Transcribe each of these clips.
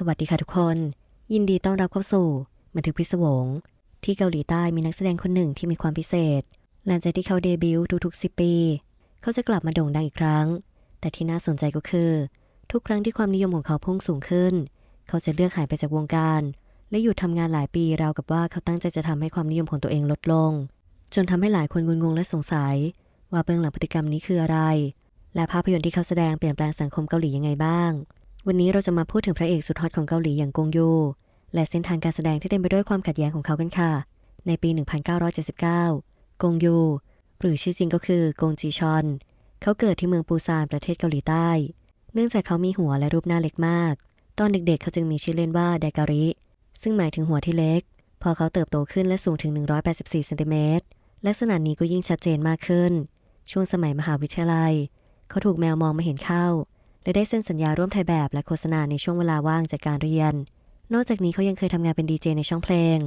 สวัสดีค่ะทุกคน ยินดีต้อนรับเข้าสู่บันทึกพิศวง ที่เกาหลีใต้มีนักแสดงคนหนึ่งที่มีความพิเศษ หลังจากที่เขาเดบิวต์ทุกๆ 10 ปี เขาจะกลับมาโด่งดังอีกครั้ง แต่ที่น่าสนใจก็คือ ทุกครั้งที่ความนิยมของเขาพุ่งสูงขึ้น เขาจะเลือกหายไปจากวงการ และหยุดทำงานหลายปีราวกับว่าเขาตั้งใจจะทำให้ความนิยมของตัวเองลดลง จนทำให้หลายคนงุนงงและสงสัย ว่าเบื้องหลังพฤติกรรมนี้คืออะไร และภาพยนตร์ที่เขาแสดงเปลี่ยนแปลงสังคมเกาหลียังไงบ้าง วันนี้เราจะมาพูดถึงพระเอกสุดฮอตของเกาหลีอย่างกงยูและเส้นทางการแสดงที่เต็มไปด้วยความขัดแย้งของเขากันค่ะ ในปี 1979 กงยูหรือชื่อจริงก็คือกงจีชอน เขาเกิดที่เมืองปูซานประเทศเกาหลีใต้ เนื่องจากเขามีหัวและรูปหน้าเล็กมาก ตอนเด็กๆ เขาจึงมีชื่อเล่นว่าไดการิ ซึ่งหมายถึงหัวที่เล็ก พอเขาเติบโตขึ้นและสูงถึง 184เซนติเมตร ลักษณะนี้ก็ยิ่งชัดเจนมากขึ้น ช่วงสมัยมหาวิทยาลัย เขาถูกแมวมองมาเห็นเข้า และได้เซ็นสัญญาร่วมถ่ายแบบและโฆษณาในช่วงเวลาว่างจากการเรียน นอกจากนี้เขายังเคยทำงานเป็นดีเจในช่องเพลง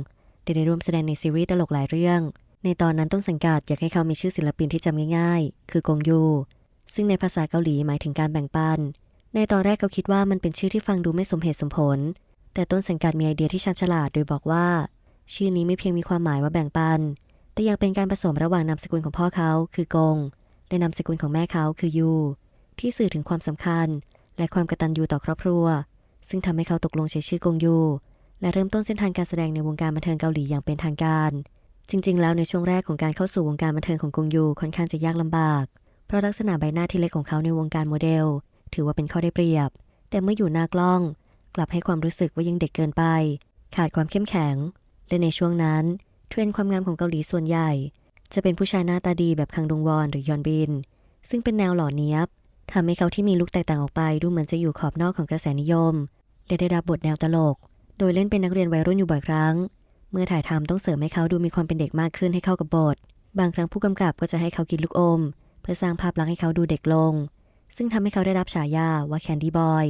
ได้ได้ร่วมแสดงในซีรีส์ตลกหลายเรื่อง ในตอนนั้นต้นสังกัดอยากให้เขามีชื่อศิลปินที่จำง่ายๆ คือกงยู ซึ่งในภาษาเกาหลีหมายถึงการแบ่งปัน ในตอนแรกเขาคิดว่ามันเป็นชื่อที่ฟังดูไม่สมเหตุสมผล แต่ต้นสังกัดมีไอเดียที่ชันฉลาดโดยบอกว่า ชื่อนี้ไม่เพียงมีความหมายว่าแบ่งปัน แต่ยังเป็นการผสมระหว่างนามสกุลของพ่อเขาคือกงและนามสกุลของแม่เขาคือยู ที่สื่อถึงความสำคัญ และความกตัญญูต่อครอบครัว ซึ่งทำให้เขาตกลงใช้ชื่อกงยู และเริ่มต้นเส้นทางการแสดงในวงการบันเทิงเกาหลีอย่างเป็นทางการ จริง ๆ แล้วในช่วงแรกของการเข้าสู่วงการบันเทิงของกงยูค่อนข้างจะยากลำบาก เพราะลักษณะใบหน้าที่เล็กของเขาในวงการโมเดล ถือว่าเป็นข้อได้เปรียบ แต่เมื่ออยู่หน้ากล้อง กลับให้ความรู้สึกว่ายังเด็กเกินไป ขาดความเข้มแข็ง และในช่วงนั้นเทรนด์ความงามของเกาหลีส่วนใหญ่ จะเป็นผู้ชายหน้าตาดีแบบคังดงวอนหรือยอนบิน ซึ่งเป็นแนวหล่อเนี้ยบ ทำให้เขาที่มีลุคแตกต่างออกไปดูเหมือนจะอยู่ขอบนอกของกระแสนิยม และได้รับบทแนวตลก โดยเล่นเป็นนักเรียนวัยรุ่นอยู่บ่อยครั้ง เมื่อถ่ายทำต้องเสริมให้เขาดูมีความเป็นเด็กมากขึ้นให้เข้ากับบท บางครั้งผู้กำกับก็จะให้เขากินลูกอม เพื่อสร้างภาพลักษณ์ให้เขาดูเด็กลง ซึ่งทำให้เขาได้รับฉายาว่าแคนดี้บอย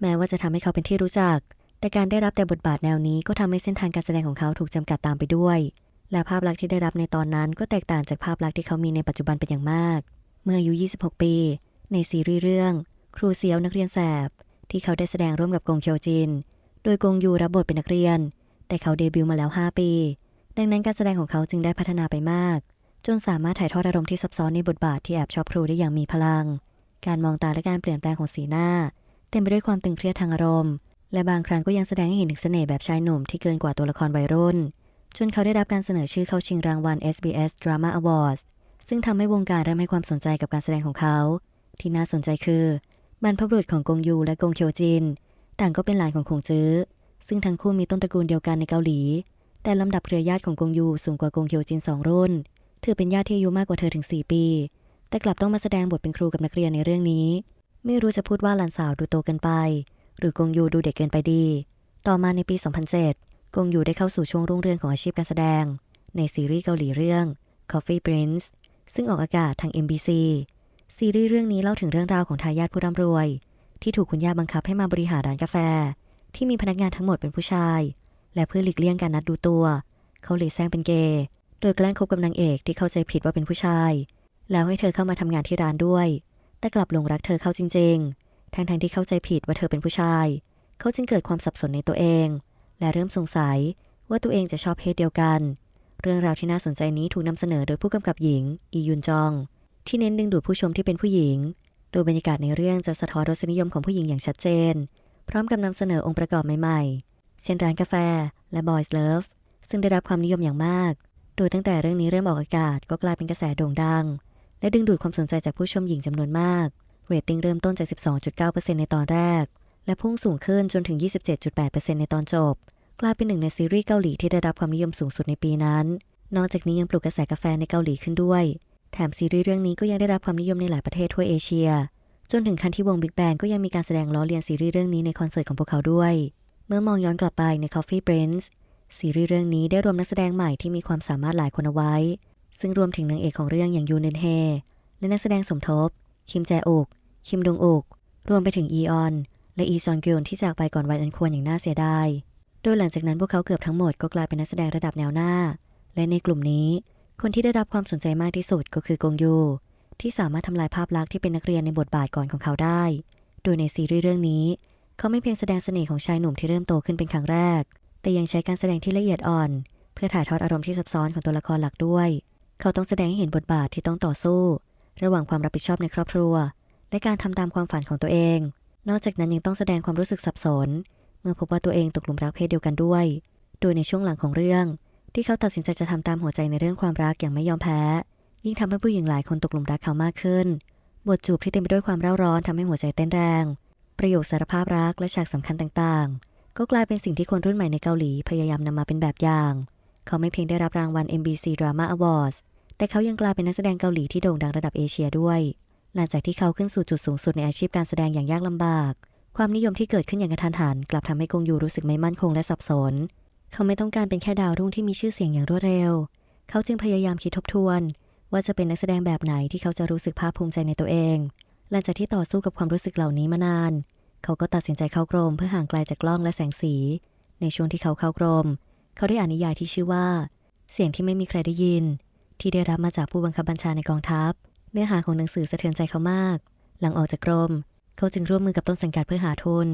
แม้ว่าจะทำให้เขาเป็นที่รู้จัก แต่การได้รับแต่บทบาทแนวนี้ก็ทำให้เส้นทางการแสดงของเขาถูกจำกัดตามไปด้วยและภาพลักษณ์ที่ได้รับในตอนนั้นก็แตกต่างจากภาพลักษณ์ที่เขามีในปัจจุบันเป็นอย่างมาก เมื่ออายุ 26 ปี ในซีรีส์เรื่อง ครูเซียวนักเรียนแสบ ที่เขาได้แสดงร่วมกับกงเคียวจิน โดยกงยูรับบทเป็นนักเรียน แต่เขาเดบิวต์มาแล้ว 5 ปี ดังนั้นการแสดงของเขาจึงได้พัฒนาไปมาก จนสามารถถ่ายทอดอารมณ์ที่ซับซ้อนในบทบาทที่แอบชอบครูได้อย่างมีพลัง การมองตาและการเปลี่ยนแปลงของสีหน้า เต็มไปด้วยความตึงเครียดทางอารมณ์ และบางครั้งก็ยังแสดงให้เห็นถึงเสน่ห์แบบชายหนุ่มที่เกินกว่าตัวละครวัยรุ่น จนเขาได้รับการเสนอชื่อเข้าชิงรางวัล SBS Drama Awards ซึ่งทำให้วงการเริ่มให้ความสนใจกับการแสดงของเขา ที่น่าสนใจคือบรรพบุรุษของกงยูและกงเคียวจิน ต่างก็เป็นหลานของคงจื้อ ซึ่งทั้งคู่มีต้นตระกูลเดียวกันในเกาหลี แต่ลำดับเครือญาติของกงยูสูงกว่ากงเคียวจินสองรุ่น เธอเป็นญาติที่อายุมากกว่าเธอถึง 4 ปี แต่กลับต้องมาแสดงบทเป็นครูกับนักเรียนในเรื่องนี้ ไม่รู้จะพูดว่าหลานสาวดูโตเกินไป หรือกงยูดูเด็กเกินไปดี ต่อมาในปี 2007 กงยูได้เข้าสู่ช่วงรุ่งเรืองของอาชีพการแสดง ในซีรีส์เกาหลีเรื่อง Coffee Prince ซึ่งออกอากาศทาง MBC ซีรีส์เรื่องนี้เล่าถึงเรื่องราวของทายาทผู้ร่ำรวย ที่ถูกคุณย่าบังคับให้มาบริหารร้านกาแฟ ที่มีพนักงานทั้งหมดเป็นผู้ชาย และเพื่อหลีกเลี่ยงการนัดดูตัว เขาเลยแซงเป็นเกย์โดยแกล้งคบกับนางเอกที่เข้าใจผิดว่าเป็นผู้ชาย แล้วให้เธอเข้ามาทำงานที่ร้านด้วย แต่กลับหลงรักเธอเข้าจริง ๆ ทั้งๆที่เข้าใจผิดว่าเธอเป็นผู้ชาย เขาจึงเกิดความสับสนในตัวเอง และเริ่มสงสัยว่าตัวเองจะชอบเพศเดียวกัน เรื่องราวที่น่าสนใจนี้ถูกนำเสนอโดยผู้กำกับหญิง อียุนจอง ที่เน้นดึงดูดผู้ชมที่เป็นผู้หญิง โดยบรรยากาศในเรื่องจะสะท้อนรสนิยมของผู้หญิงอย่างชัดเจน พร้อมกับนำเสนอองค์ประกอบใหม่ๆ เช่นร้านกาแฟ และ Boys Love ซึ่งได้รับความนิยมอย่างมาก โดยตั้งแต่เรื่องนี้เริ่มออกอากาศก็กลายเป็นกระแสโด่งดัง และดึงดูดความสนใจจากผู้ชมหญิงจำนวนมาก เรตติ้งเริ่มต้นจาก 12.9%ในตอนแรก และพุ่งสูงขึ้นจนถึง 27.8%ในตอนจบ กลายเป็นหนึ่งในซีรีส์เกาหลีที่ได้รับความนิยมสูงสุดในปีนั้น นอกจากนี้ยังปลุกกระแสกาแฟในเกาหลีขึ้นด้วย แถมซีรีส์เรื่องนี้ก็ยังได้รับความนิยมในหลายประเทศทั่วเอเชีย จนถึงขั้นที่วง Big Bang ก็ยังมีการแสดงล้อเลียนซีรีส์เรื่องนี้ในคอนเสิร์ตของพวกเขาด้วย เมื่อมองย้อนกลับไปใน Coffee Prince ซีรีส์เรื่องนี้ได้รวมนักแสดงใหม่ที่มีความสามารถหลายคนเอาไว้ ซึ่งรวมถึงนางเอกของเรื่องอย่างยูเนนเฮและนักแสดงสมทบ คิมแจอก คิมดงอกรวมไปถึงอีออน และอีซอนเกิลที่จากไปก่อนวัยอันควรอย่างน่าเสียดาย โดยหลังจากนั้นพวกเขาเกือบทั้งหมดก็กลายเป็นนักแสดงระดับแนวหน้า และในกลุ่มนี้ คนที่ได้รับความสนใจมากที่สุดก็คือกงยู ที่สามารถทำลายภาพลักษณ์ที่เป็นนักเรียนในบทบาทก่อนของเขาได้ โดยในซีรีส์เรื่องนี้ เขาไม่เพียงแสดงเสน่ห์ของชายหนุ่มที่เริ่มโตขึ้นเป็นครั้งแรก แต่ยังใช้การแสดงที่ละเอียดอ่อน เพื่อถ่ายทอดอารมณ์ที่ซับซ้อนของตัวละครหลักด้วย เขาต้องแสดงให้เห็นบทบาทที่ต้องต่อสู้ ระหว่างความรับผิดชอบในครอบครัว และการทำตามความฝันของตัวเอง นอกจากนั้นยังต้องแสดงความรู้สึกสับสน เมื่อพบว่าตัวเองตกหลุมรักเพศเดียวกันด้วย โดยในช่วงหลังของเรื่อง ที่เขาตัดสินใจจะทำตามหัวใจในเรื่องความรักอย่างไม่ยอมแพ้ ยิ่งทำให้ผู้หญิงหลายคนตกหลุมรักเขามากขึ้น บทจูบที่เต็มไปด้วยความเร่าร้อนทำให้หัวใจเต้นแรง ประโยคสารภาพรักและฉากสำคัญต่างๆ ก็กลายเป็นสิ่งที่คนรุ่นใหม่ในเกาหลีพยายามนำมาเป็นแบบอย่าง เขาไม่เพียงได้รับรางวัล MBC Drama Awards แต่เขายังกลายเป็นนักแสดงเกาหลีที่โด่งดังระดับเอเชียด้วย หลังจากที่เขาขึ้นสู่จุดสูงสุดในอาชีพการแสดงอย่างยากลำบาก ความนิยมที่เกิดขึ้นอย่างกระทันหัน กลับทำให้กงยูรู้สึกไม่มั่นคงและสับสน เขาไม่ต้องการเป็นแค่ดาวรุ่งที่มีชื่อเสียงอย่างรวดเร็ว เขาจึงพยายามคิดทบทวน ว่าจะเป็นนักแสดงแบบไหนที่เขาจะรู้สึกภาคภูมิใจในตัวเอง หลังจากที่ต่อสู้กับความรู้สึกเหล่านี้มานาน เขาก็ตัดสินใจเข้ากรมเพื่อห่างไกลจากกล้องและแสงสี ในช่วงที่เขาเข้ากรม เขาได้อ่านนิยายที่ชื่อว่า เสียงที่ไม่มีใครได้ยิน ที่ได้รับมาจากผู้บังคับบัญชาในกองทัพ เนื้อหาของหนังสือสะเทือนใจเขามาก หลังออกจากกรม เขาจึงร่วมมือกับต้นสังกัดเพื่อหาทุน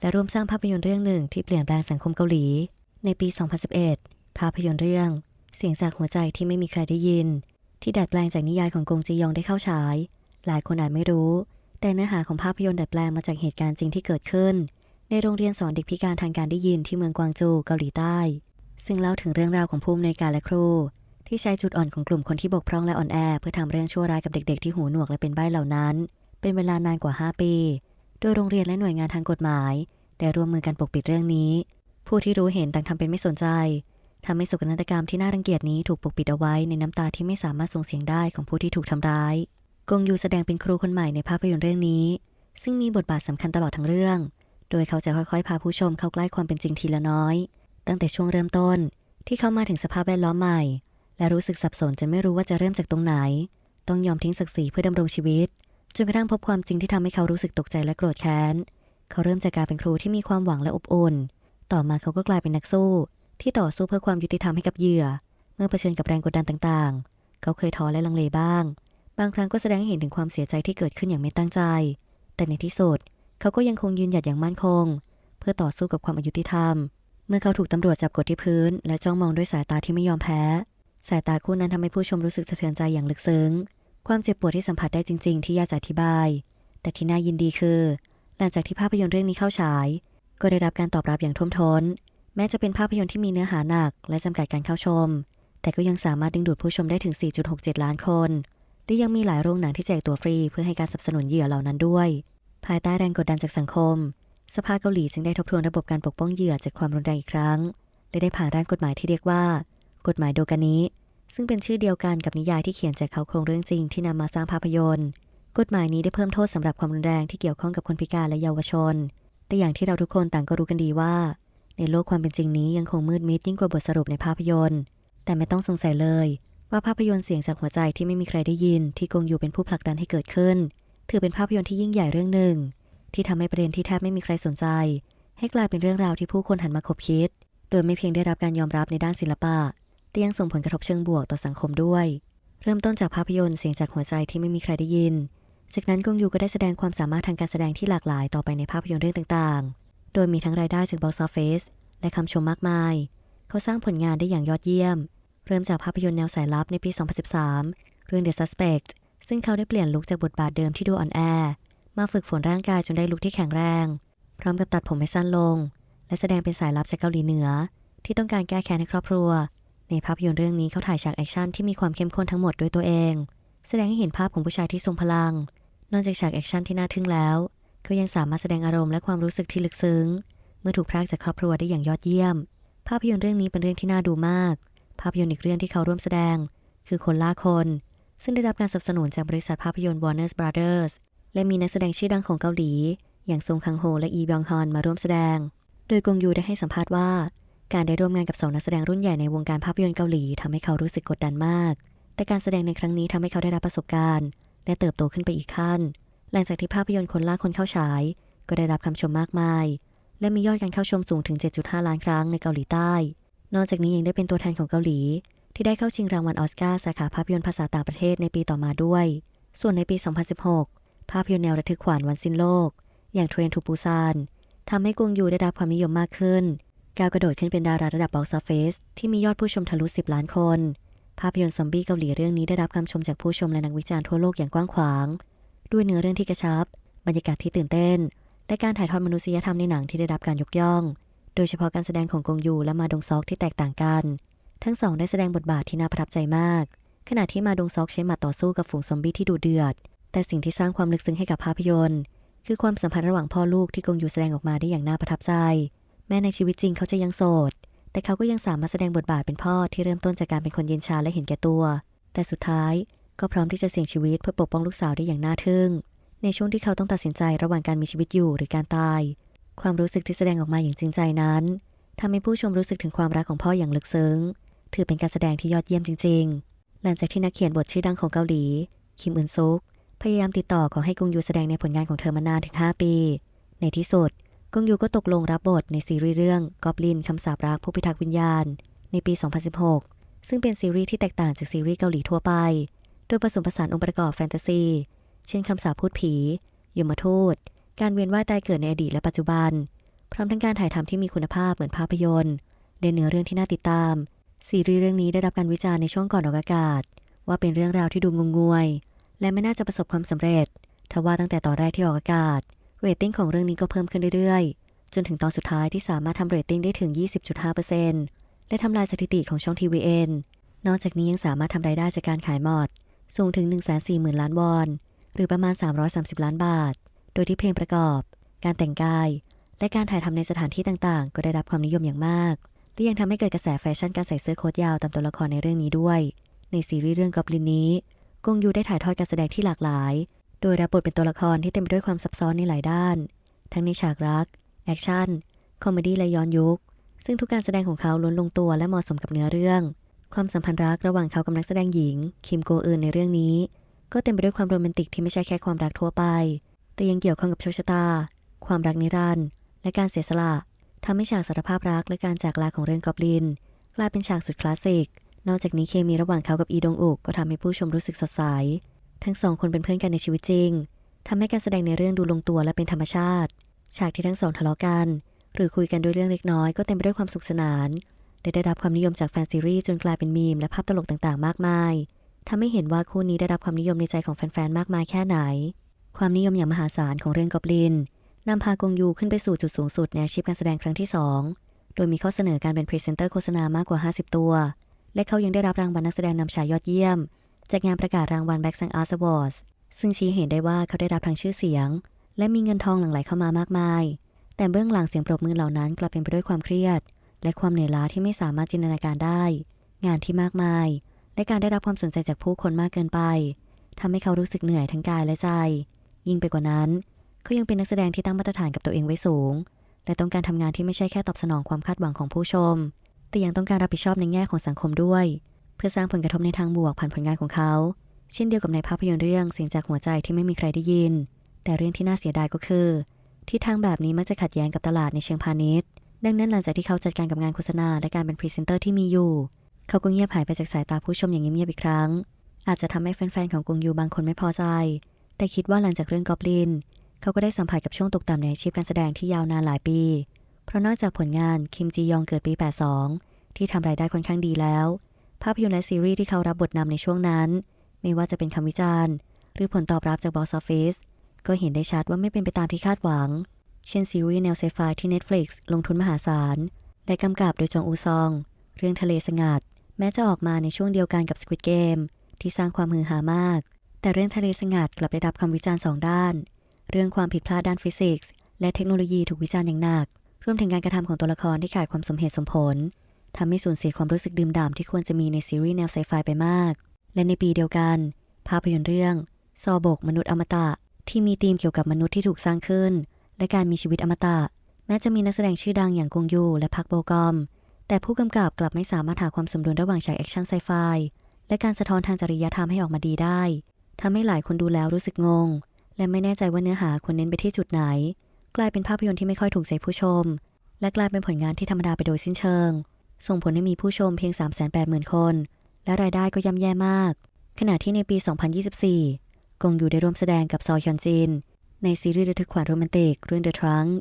และร่วมสร้างภาพยนตร์เรื่องหนึ่งที่เปลี่ยนแปลงสังคมเกาหลี ในปี 2011 ภาพยนตร์เรื่อง เสียงจากหัวใจที่ไม่มีใครได้ยิน ที่ดัดแปลงจากนิยายของกงจียองได้เข้าฉาย หลายคนอาจไม่รู้ แต่เนื้อหาของภาพยนตร์ดัดแปลงมาจากเหตุการณ์จริงที่เกิดขึ้น ในโรงเรียนสอนเด็กพิการทางการได้ยินที่เมืองกวางโจวเกาหลีใต้ ซึ่งเล่าถึงเรื่องราวของผู้อำนวยการและครู ที่ใช้จุดอ่อนของกลุ่มคนที่บกพร่องและอ่อนแอ เพื่อทำเรื่องชั่วร้ายกับเด็ก ๆ ที่หูหนวกและเป็นใบ้เหล่านั้น เป็นเวลานานกว่า 5 ปี โดยโรงเรียนและหน่วยงานทางกฎหมายได้ร่วมมือกันปกปิดเรื่องนี้ ผู้ที่รู้เห็นต่างทำเป็นไม่สนใจทำให้โศกนาฏกรรมที่น่ารังเกียจนี้ถูกปกปิดเอาไว้ในน้ำตาที่ไม่สามารถส่งเสียงได้ของผู้ที่ถูกทำร้าย กงยูแสดงเป็นครูคนใหม่ในภาพยนตร์เรื่องนี้ ซึ่งมีบทบาทสำคัญตลอดทั้งเรื่อง โดยเขาจะค่อยๆ พาผู้ชมเข้าใกล้ความเป็นจริงทีละน้อย ตั้งแต่ช่วงเริ่มต้น ที่เขามาถึงสภาพแวดล้อมใหม่ และรู้สึกสับสนจนไม่รู้ว่าจะเริ่มจากตรงไหน ต้องยอมทิ้งศักดิ์ศรีเพื่อดำรงชีวิต จนกระทั่งพบความจริงที่ทำให้เขารู้สึกตกใจและโกรธแค้น เขาเริ่มจากการเป็นครูที่มีความหวังและอบอุ่น ต่อมาเขาก็กลายเป็นนักสู้ ที่ต่อสู้เพื่อความยุติธรรมให้กับเหยื่อ เมื่อเผชิญกับแรงกดดันต่างๆ เขาเคยท้อและลังเลบ้าง บางครั้งก็แสดงให้เห็นถึงความเสียใจที่เกิดขึ้นอย่างไม่ตั้งใจ แต่ในที่สุดเขาก็ยังคงยืนหยัดอย่างมั่นคง เพื่อต่อสู้กับความอายุติธรรม เมื่อเขาถูกตำรวจจับกดที่พื้น และจ้องมองด้วยสายตาที่ไม่ยอมแพ้ สายตาคู่นั้นทำให้ผู้ชมรู้สึกสะเทือนใจอย่างลึกซึ้ง ความเจ็บปวดที่สัมผัสได้จริง ๆ ที่ยากจะอธิบาย แต่ที่น่ายินดีคือ หลังจากที่ภาพยนตร์เรื่องนี้เข้าฉาย ก็ได้รับการตอบรับอย่างท่วมท้น แม้จะเป็นภาพยนตร์ที่มีเนื้อหาหนัก และจำกัดการเข้าชม แต่ก็ยังสามารถดึงดูดผู้ชมได้ถึง 4.67 ล้านคน และยังมีหลายโรงหนังที่แจกตัวฟรีเพื่อให้การสนับสนุนเหยื่อเหล่านั้นด้วย ภายใต้แรงกดดันจากสังคม สภาเกาหลีจึงได้ทบทวนระบบการปกป้องเหยื่อจากความรุนแรงอีกครั้ง และได้ผ่านร่างกฎหมายที่เรียกว่า กฎหมายโดกานิ ซึ่งเป็นชื่อเดียวกันกับนิยายที่เขียนจากเขาโครงเรื่องจริงที่นำมาสร้างภาพยนตร์ กฎหมายนี้ได้เพิ่มโทษสำหรับความรุนแรงที่เกี่ยวข้องกับคนพิการและเยาวชน แต่อย่างที่เราทุกคนต่างก็รู้กันดีว่า ในโลกความเป็นจริงนี้ยังคงมืดมิดยิ่งกว่าบทสรุปในภาพยนตร์ แต่ไม่ต้องสงสัยเลย ว่าภาพยนตร์เสียงจากหัวใจที่ไม่มีใครได้ยิน ที่กงอยู่เป็นผู้ผลักดันให้เกิดขึ้น ถือเป็นภาพยนตร์ที่ยิ่งใหญ่เรื่องหนึ่ง ที่ทำให้ประเด็นที่แทบไม่มีใครสนใจ ให้กลายเป็นเรื่องราวที่ผู้คนหันมาคบคิด โดยไม่เพียงได้รับการยอมรับในด้านศิลปะแต่ยังส่งผลกระทบเชิงบวกต่อสังคมด้วย เริ่มต้นจากภาพยนตร์เสียงจากหัวใจที่ไม่มีใครได้ยิน จากนั้นกงยูก็ได้แสดงความสามารถทางการแสดงที่หลากหลายต่อไปในภาพยนตร์เรื่องต่างๆ โดยมีทั้งรายได้จาก box office และคำชมมากมาย เขาสร้างผลงานได้อย่างยอดเยี่ยม เริ่มจากภาพยนตร์แนวสายลับในปี 2013 เรื่อง The Suspect ซึ่งเขาได้เปลี่ยนลุคจากบทบาทเดิมที่ดูอ่อนแอ มาฝึกฝนร่างกายจนได้ลุคที่แข็งแรง พร้อมกับตัดผมให้สั้นลง และแสดงเป็นสายลับจากเกาหลีเหนือ ที่ต้องการแก้แค้นในครอบครัว ในภาพยนตร์เรื่องนี้เขาถ่ายฉากแอคชั่นที่มีความเข้มข้นทั้งหมดด้วยตัวเอง แสดงให้เห็นภาพของผู้ชายที่ทรงพลัง นอกจากฉากแอคชั่นที่น่าทึ่งแล้วเขายังสามารถแสดงอารมณ์และความรู้สึกที่ลึกซึ้ง เมื่อถูกพรากจากครอบครัวได้อย่างยอดเยี่ยม ภาพยนตร์เรื่องนี้เป็นเรื่องที่น่าดูมาก ภาพยนตร์อีกเรื่องที่เขาร่วมแสดง คือคนล่าคน ซึ่งได้รับการสนับสนุนจากบริษัทภาพยนตร์ Warner Brothers และมีนักแสดงชื่อดังของเกาหลี อย่างซงคังโฮและอีบยองฮอนมาร่วมแสดง โดยกงยูได้ให้สัมภาษณ์ว่า การได้ร่วมงานกับสองนักแสดงรุ่นใหญ่ในวงการภาพยนตร์เกาหลีทำให้เขารู้สึกกดดันมาก แต่การแสดงในครั้งนี้ทำให้เขาได้รับประสบการณ์ และเติบโตขึ้นไปอีกขั้น หลังจากที่ภาพยนตร์คนล่าคนเข้าฉาย ก็ได้รับคำชมมากมาย และมียอดการเข้าชมสูงถึง 7.5 ล้านครั้งในเกาหลีใต้ นอกจากนี้ยังได้เป็นตัวแทนของเกาหลี ที่ได้เข้าชิงรางวัลออสการ์สาขาภาพยนตร์ภาษาต่างประเทศในปีต่อมาด้วย ส่วนในปี 2016 ภาพยนตร์แนวระทึกขวัญวันสิ้นโลก อย่างเทรนทูปูซานทำให้กวงยูได้รับความนิยมมากขึ้นก้าวกระโดดขึ้นเป็นดาราระดับบ็อกซ์ออฟฟิศที่มียอดผู้ชมทะลุ 10 ล้านคน ภาพยนตร์ซอมบี้เกาหลีเรื่องนี้ได้รับคำชมจากผู้ชมและนักวิจารณ์ทั่วโลกอย่างกว้างขวาง ด้วยเนื้อเรื่องที่กระชับ บรรยากาศที่ตื่นเต้น และการถ่ายทอดมนุษยธรรมในหนังที่ได้รับการยกย่อง โดยเฉพาะการแสดงของกงยูและมาดงซอกที่แตกต่างกัน ทั้งสองได้แสดงบทบาทที่น่าประทับใจมาก ขณะที่มาดงซอกใช้หมัดต่อสู้กับฝูงซอมบี้ที่ดุเดือด แต่สิ่งที่สร้างความลึกซึ้งให้กับภาพยนตร์ คือความสัมพันธ์ระหว่างพ่อลูกที่กงยูแสดงออกมาได้อย่างน่าประทับใจ แม้ในชีวิตจริงเขาจะยังโสด แต่เขาก็ยังสามารถแสดงบทบาทเป็นพ่อที่เริ่มต้นจากการเป็นคนเย็นชาและเห็นแก่ตัว แต่สุดท้ายก็พร้อมที่จะเสี่ยงชีวิตเพื่อปกป้องลูกสาวได้อย่างน่าทึ่ง ในช่วงที่เขาต้องตัดสินใจระหว่างการมีชีวิตอยู่หรือการตาย ความรู้สึกที่แสดงออกมาอย่างจริงใจนั้นทำให้ผู้ชมรู้สึกถึงความรักของพ่ออย่างลึกซึ้ง ถือเป็นการแสดงที่ยอดเยี่ยมจริง ๆ หลังจากที่นักเขียนบทชื่อดังของเกาหลี คิมอึนซุก พยายามติดต่อขอให้กงยูแสดงในผลงานของเธอมานานถึง 5 ปี ในที่สุด กงยูก็ตกลงรับบทในซีรีส์เรื่องกอบลินคำสาปรักผู้พิทักษ์วิญญาณ ในปี 2016 ซึ่งเป็นซีรีส์ที่แตกต่างจากซีรีส์เกาหลีทั่วไป โดยผสมผสานองค์ประกอบแฟนตาซี เช่นคำสาปพูดผียมทูตการเวียนว่ายตายเกิดในอดีตและปัจจุบัน พร้อมทั้งการถ่ายทำที่มีคุณภาพเหมือนภาพยนตร์และเนื้อเรื่องที่น่าติดตาม ซีรีส์เรื่องนี้ได้รับการวิจารณ์ในช่วงก่อนออกอากาศ ว่าเป็นเรื่องราวที่ดูงงงวย และไม่น่าจะประสบความสำเร็จ ทว่าตั้งแต่ตอนแรกที่ออกอากาศ เรตติ้งของเรื่องนี้ก็เพิ่มขึ้นเรื่อยๆ จนถึงตอนสุดท้ายที่สามารถทำเรตติ้งได้ถึง 20.5%และทำลายสถิติของช่องทีวีเอ็นนอกจากนี้ยังสามารถทำรายได้จากการขายมอด สูงถึง 140,000 ล้านวอน หรือประมาณ 330 ล้านบาท โดยที่เพลงประกอบ การแต่งกาย และการถ่ายทำในสถานที่ต่างๆ ก็ได้รับความนิยมอย่างมาก และยังทำให้เกิดกระแสแฟชั่นการใส่เสื้อโค้ทยาวตามตัวละครในเรื่องนี้ด้วย ในซีรีส์เรื่องกอบลินนี้กงยูได้ถ่ายทอดการแสดงที่หลากหลาย โดยรับบทเป็นตัวละครที่เต็มไปด้วยความซับซ้อนในหลายด้าน ทั้งในฉากรัก แอคชั่น คอมเมดี้และย้อนยุค ซึ่งทุกการแสดงของเขาล้วนลงตัวและเหมาะสมกับเนื้อเรื่อง ความสัมพันธ์รักระหว่างเขากับนักแสดงหญิง คิมโกอึนในเรื่องนี้ ก็เต็มไปด้วยความโรแมนติกที่ไม่ใช่แค่ความรักทั่วไป แต่ยังเกี่ยวข้องกับโชคชะตา ความรักนิรันดร์และการเสียสละทำให้ฉากสารภาพรักและการจากลาของเรื่องกอบลินกลายเป็นฉากสุดคลาสสิก นอกจากนี้เคมีระหว่างเขากับอีดงอุกก็ทำให้ผู้ชมรู้สึกสดใส ทั้งสองคนเป็นเพื่อนกันในชีวิตจริงทำให้การแสดงในเรื่องดูลงตัวและเป็นธรรมชาติ ฉากที่ทั้งสองทะเลาะกัน หรือคุยกันด้วยเรื่องเล็กน้อยก็เต็มไปด้วยความสุขสนานและได้รับความนิยมจากแฟนซีรีส์จนกลายเป็นมีมและภาพตลกต่างๆ มากมายทำให้เห็นว่าคู่นี้ได้รับความนิยมในใจของแฟนๆมากมายแค่ไหน ความนิยมอย่างมหาศาลของเรื่องกอบลินนำพากงยูขึ้นไปสู่จุดสูงสุดในอาชีพการแสดงครั้งที่ 2 โดยมีข้อเสนอการเป็นพรีเซนเตอร์โฆษณามากกว่า 50 ตัว และเขายังได้รับรางวัลนักแสดงนำชายยอดเยี่ยม จากงานประกาศรางวัล Back Sang Arts Awards ซึ่งชี้เห็นได้ว่าเขาได้รับทั้งชื่อเสียง และมีเงินทองหลั่งไหลเข้ามามากมาย แต่เบื้องหลังเสียงปรบมือเหล่านั้นกลับเป็นไปด้วยความเครียด และความเหนื่อยล้าที่ไม่สามารถจินตนาการได้ งานที่มากมาย และการได้รับความสนใจจากผู้คนมากเกินไปทำให้เขารู้สึกเหนื่อยทั้งกายและใจ ยิ่งไปกว่านั้น เขายังเป็นนักแสดงที่ตั้งมาตรฐานกับตัวเองไว้สูง และต้องการทำงานที่ไม่ใช่แค่ตอบสนองความคาดหวังของผู้ชม แต่ยังต้องการรับผิดชอบในแง่ของสังคมด้วย เพื่อสร้างผลกระทบในทางบวกผ่านผลงานของเขา เช่นเดียวกับในภาพยนตร์เรื่องเสียงจากหัวใจที่ไม่มีใครได้ยิน แต่เรื่องที่น่าเสียดายก็คือ ที่ทางแบบนี้มักจะขัดแย้งกับตลาดในเชิงพาณิชย์ ดังนั้นหลังจากที่เขาจัดการกับงานโฆษณาและการเป็นพรีเซนเตอร์ที่มีอยู่ เขาก็เงียบหายไปจากสายตาผู้ชมอย่างเงียบๆอีกครั้ง อาจจะทำให้แฟนๆของกงยูบางคนไม่พอใจ แต่คิดว่าหลังจากเรื่องกอบลิน เขาก็ได้สัมผัสกับช่วงตกต่ำในอาชีพการแสดงที่ยาวนานหลายปี เพราะนอกจากผลงานคิมจียองเกิดปี 82 ที่ทำรายได้ค่อนข้างดีแล้ว ภาพยนตร์และซีรีส์ที่เขารับบทนำในช่วงนั้น ไม่ว่าจะเป็นคำวิจารณ์ หรือผลตอบรับจากบอสออฟฟิศก็เห็นได้ชัดว่าไม่เป็นไปตามที่คาดหวัง เช่นซีรีส์แนวไซไฟที่ Netflix ลงทุนมหาศาล และกำกับโดยจองอูซอง เรื่องทะเลสงัด แม้จะออกมาในช่วงเดียวกันกับ Squid Game ที่สร้างความฮือฮามาก แต่เรื่องทะเลสงัดกลับได้รับคำวิจารณ์สองด้าน เรื่องความผิดพลาดด้านฟิสิกส์และเทคโนโลยีถูกวิจารณ์อย่างหนัก รวมถึงการกระทำของตัวละครที่ขาดความสมเหตุสมผล ทำให้สูญเสียความรู้สึกดื่มด่ำที่ควรจะมีในซีรีส์แนวไซไฟไปมาก และในปีเดียวกัน ภาพยนตร์เรื่อง ซอบกมนุษย์อมตะ ที่มีธีมเกี่ยวกับมนุษย์ที่ถูกสร้างขึ้น และการมีชีวิตอมตะ แม้จะมีนักแสดงชื่อดังอย่างกงยูและพักโบกอม แต่ผู้กำกับกลับไม่สามารถหาความสมดุลระหว่างฉากแอคชั่นไซไฟและการสะท้อนทางจริยธรรมให้ออกมาดีได้ทำให้หลายคนดูแล้วรู้สึกงง และไม่แน่ใจว่าเนื้อหาควรเน้นไปที่จุดไหน กลายเป็นภาพยนตร์ที่ไม่ค่อยถูกใจผู้ชม และกลายเป็นผลงานที่ธรรมดาไปโดยสิ้นเชิง ส่งผลให้มีผู้ชมเพียง 380,000 คน และรายได้ก็ย่ำแย่มาก ขณะที่ในปี 2024 กงอยู่ได้ร่วมแสดงกับซอฮยอนจิน ในซีรีส์ระทึกขวัญโรแมนติกเรื่อง The Trunk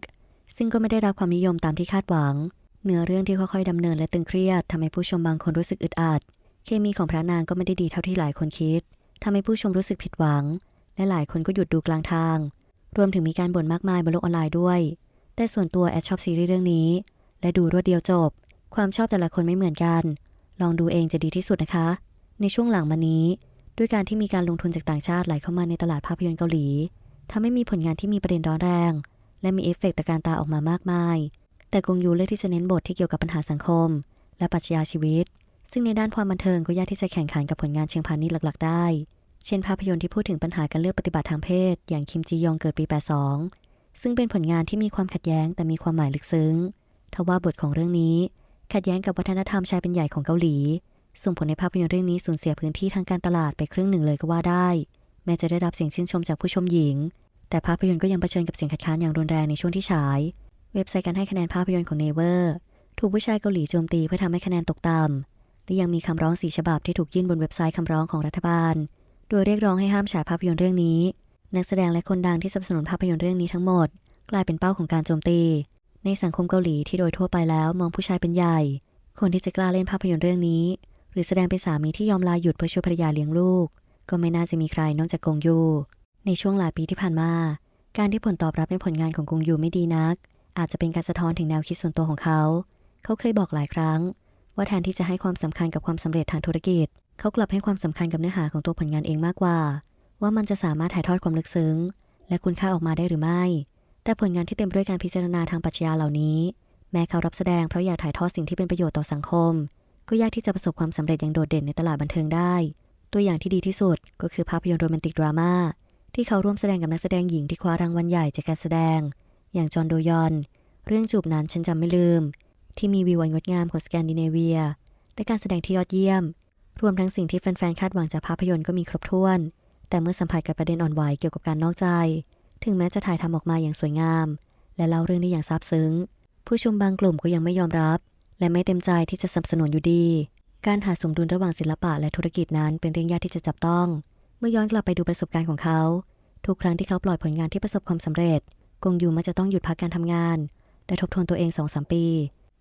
ซึ่งก็ไม่ได้รับความนิยมตามที่คาดหวัง เนื้อเรื่องที่ค่อยๆดำเนินและตึงเครียดทำให้ผู้ชมบางคนรู้สึกอึดอัด เคมีของพระนางก็ไม่ได้ดีเท่าที่หลายคนคิดทำให้ผู้ชมรู้สึกผิดหวัง และหลายคนก็หยุดดูกลางทาง รวมถึงมีการบ่นมากมายบนโลกออนไลน์ด้วย แต่ส่วนตัวแอดชอบซีรีส์เรื่องนี้ และดูรวดเดียวจบ ความชอบแต่ละคนไม่เหมือนกัน ลองดูเองจะดีที่สุดนะคะ ในช่วงหลังมานี้ ด้วยการที่มีการลงทุนจากต่างชาติไหลเข้ามาในตลาดภาพยนตร์เกาหลีทำให้มีผลงานที่มีประเด็นร้อนแรง และมีเอฟเฟกต์ตะการตาออกมามากมาย แต่กงยูเลือกที่จะเน้นบทที่เกี่ยวกับปัญหาสังคม และปรัชญาชีวิต ซึ่งในด้านความบันเทิงก็ยากที่จะแข่งขันกับผลงานเชิงพาณิชย์หลักๆ ได้ เช่นภาพยนตร์ที่พูดถึงปัญหาการเลือกปฏิบัติทางเพศ อย่างคิมจียองเกิดปี 82 ซึ่งเป็นผลงานที่มีความขัดแย้งแต่มีความหมายลึกซึ้ง ทว่าบทของเรื่องนี้ ขัดแย้งกับวัฒนธรรมชายเป็นใหญ่ของเกาหลี ส่งผลในภาพยนตร์เรื่องนี้สูญเสียพื้นที่ทางการตลาดไปครึ่งหนึ่งเลยก็ว่าได้ แม้จะได้รับเสียงชื่นชมจากผู้ชมหญิง แต่ภาพยนตร์ก็ยังเผชิญกับเสียงคัดค้านอย่างรุนแรงในช่วงที่ฉาย เว็บไซต์การให้คะแนนภาพยนตร์ของเนเวอร์ถูกผู้ชายเกาหลีโจมตีเพื่อทำให้คะแนนตกต่ำและยังมีคำร้องสีฉบับที่ถูกยื่นบนเว็บไซต์คำร้องของรัฐบาล โดยเรียกร้องให้ห้ามฉายภาพยนตร์เรื่องนี้ นักแสดงและคนดังที่สนับสนุนภาพยนตร์เรื่องนี้ทั้งหมด กลายเป็นเป้าของการโจมตี ในสังคมเกาหลีที่โดยทั่วไปแล้วมองผู้ชายเป็นใหญ่ คนที่จะกล้าเล่นภาพยนตร์เรื่องนี้ หรือแสดงเป็นสามีที่ยอมลาหยุดเพื่อช่วยภรรยาเลี้ยงลูก ก็ไม่น่าจะมีใครนอกจากกงยู ในช่วงหลายปีที่ผ่านมา การที่ผลตอบรับในผลงานของกงยูไม่ดีนัก อาจจะเป็นการสะท้อนถึงแนวคิดส่วนตัวของเขา เขาเคยบอกหลายครั้ง ว่าแทนที่จะให้ความสำคัญกับความสำเร็จทางธุรกิจ เขากลับให้ความสำคัญกับเนื้อหาของตัวผลงานเองมากกว่า ว่ามันจะสามารถถ่ายทอดความลึกซึ้ง และคุณค่าออกมาได้หรือไม่ แต่ผลงานที่เต็มด้วยการพิจารณาทางปรัชญาเหล่านี้ แม้เขารับแสดงเพราะอยากถ่ายทอดสิ่งที่เป็นประโยชน์ต่อสังคม ก็ยากที่จะประสบความสำเร็จอย่างโดดเด่นในตลาดบันเทิงได้ ตัวอย่างที่ดีที่สุดก็คือภาพยนตร์โรแมนติกดราม่าที่เขาร่วมแสดงกับนักแสดงหญิงที่คว้ารางวัลใหญ่จากการแสดง อย่างจอห์นโดยอน เรื่องจูบนั้นฉันจำไม่ลืม ที่มีวิวอันงดงามของสแกนดิเนเวีย และการแสดงที่ยอดเยี่ยม รวมทั้งสิ่งที่แฟนๆคาดหวังจากภาพยนตร์ก็มีครบถ้วน แต่เมื่อสัมผัสกับประเด็นอ่อนไหวเกี่ยวกับการนอกใจ ถึงแม้จะถ่ายทำออกมาอย่างสวยงาม และเล่าเรื่องได้อย่างซาบซึ้ง ผู้ชมบางกลุ่มก็ยังไม่ยอมรับ และไม่เต็มใจที่จะสนับสนุนอยู่ดี การหาสมดุลระหว่างศิลปะและธุรกิจนั้นเป็นเรื่องยากที่จะจับต้อง เมื่อย้อนกลับไปดูประสบการณ์ของเขา ทุกครั้งที่เขาปล่อยผลงานที่ประสบความสำเร็จ กงยูมักจะต้องหยุดพักการทำงาน และทบทวนตัวเอง2องสามปี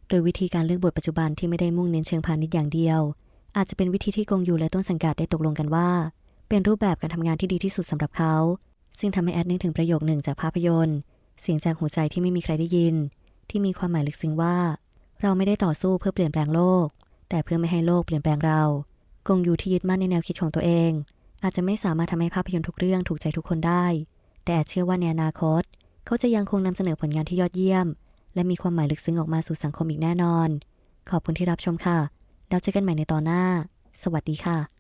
โดยวิธีการเลือกบทปัจจุบันที่ไม่ได้มุ่งเน้นเชิงพาณิชย์อย่างเดียว อาจจะเป็นวิธีที่กงยูและต้นสังกัดได้ตกลงกันว่า เป็นรูปแบบการทำงานที่ดีที่สุดสำหรับเขา ซึ่งทำให้แอดนึกถึงประโยคหนึ่งจากภาพยนตร์ เสียงจากหัวใจที่ไม่มีใครได้ยิน ที่มีความหมายลึกซึ้งว่า เราไม่ได้ต่อสู้เพื่อเปลี่ยนแปลงโลก แต่เพื่อไม่ให้โลกเปลี่ยนแปลงเรา กงยูที่ยึดมั่นในแนวคิดของตัวเอง อาจจะไม่สามารถทำให้ภาพยนตร์ทุกเรื่องถูกใจทุกคนได้ แต่แอดเชื่อว่าในอนาคต เขาจะยังคงนำเสนอผลงานที่ยอดเยี่ยม และมีความหมายลึกซึ้งออกมาสู่สังคมอีกแน่นอน ขอบคุณที่รับชมค่ะ แล้วเจอกันใหม่ในตอนหน้า สวัสดีค่ะ